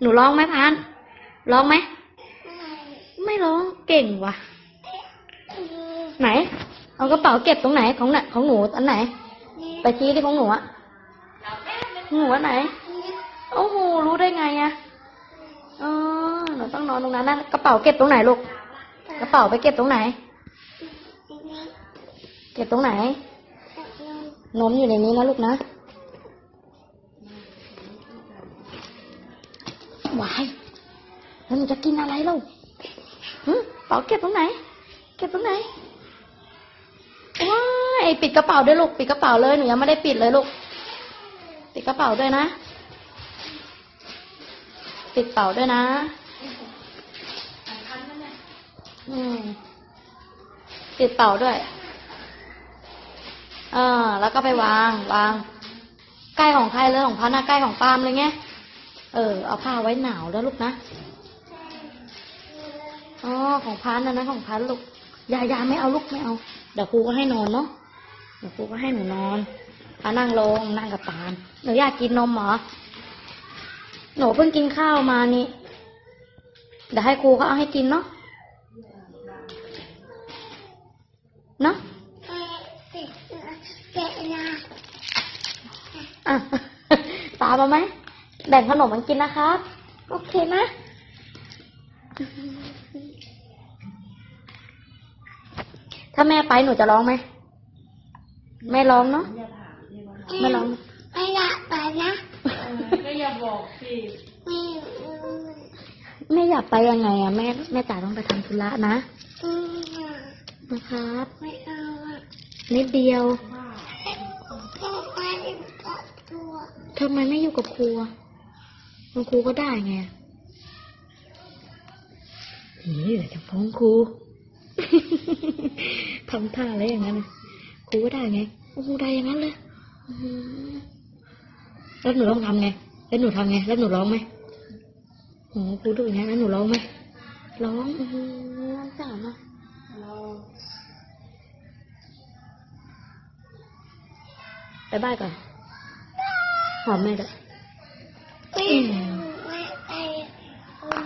หนูร้องไหมพันร้องไหม ไม่ร้องเก่งว่ะ ไหน เอากระเป๋าเก็บตรงไหนของไหนของหนูอันไหน ไปชี้ที่ของหนูอะหนูอันไหน โอ้โห รู้ได้ไงอะเออหนูต้องนอนตรงนั้นนะกระเป๋าเก็บตรงไหนลูก กระเป๋าไปเก็บตรงไหน เก็บตรงไหน นมอยู่ในนี้นะลูกนะ วายแล้วหนูจะกินอะไรเลูกหึเป๋าเก็บตรงไหน เก็บตรงไหนว้ายปิดกระเป๋าด้วยลูก ปิดกระเป๋าเลย หนูยังไม่ได้ปิดเลยลูก ปิดกระเป๋าด้วยนะ ปิดเป๋าด้วยนะ อืมปิดเป๋าด้วยเออแล้วก็ไปวาง วาง ใกล้ของใครเลยของพันนะใกล้ของปามเลยไง เออ เอาผ้าไว้หนาวแล้วลูกนะอ๋อของพันนะนะของพันลูกยายาไม่เอาลูกไม่เอาเดี๋ยวครูก็ให้นอนเนาะเดี๋ยวครูก็ให้หนูนอนพานั่งลงนั่งกับปาล์มหนูอยากกินนมเหรอหนูเพิ่งกินข้าวมานี่เดี๋ยวให้ครูเขาเอาให้กินเนาะเนาะอะตามมาไหม แบ่งขนมมันกินนะครับ โอเคนะ ถ้าแม่ไปหนูจะร้องไหมไม่ร้องเนาะไม่ร้องไม่อยากไปนะก็อย่าบอกสิไม่แม่อยากไปยังไงอะแม่แม่จ๋าต้องไปทำธุระนะอืมนะครับไม่เอาอะนิดเดียวก็ไปกับตัวทำไมไม่อยู่กับครูอะ คุณครูก็ได้ไงนี่เดี๋ยวจะฟ้องครูทำท่าอะไรอย่างนั้นน่ะครูก็ได้ไงโอ้โหได้อย่างนั้นเลยอื้อหือแล้วหนูต้องทำไงแล้วหนูทำไงแล้วหนูร้องไหมโอ้โหครูดูอย่างนี้นแล้วหนูร้องไหมร้องอือหือจ๋าเนาะเราไปบ้านก่อนหอมแม่ด้วยไม่อืม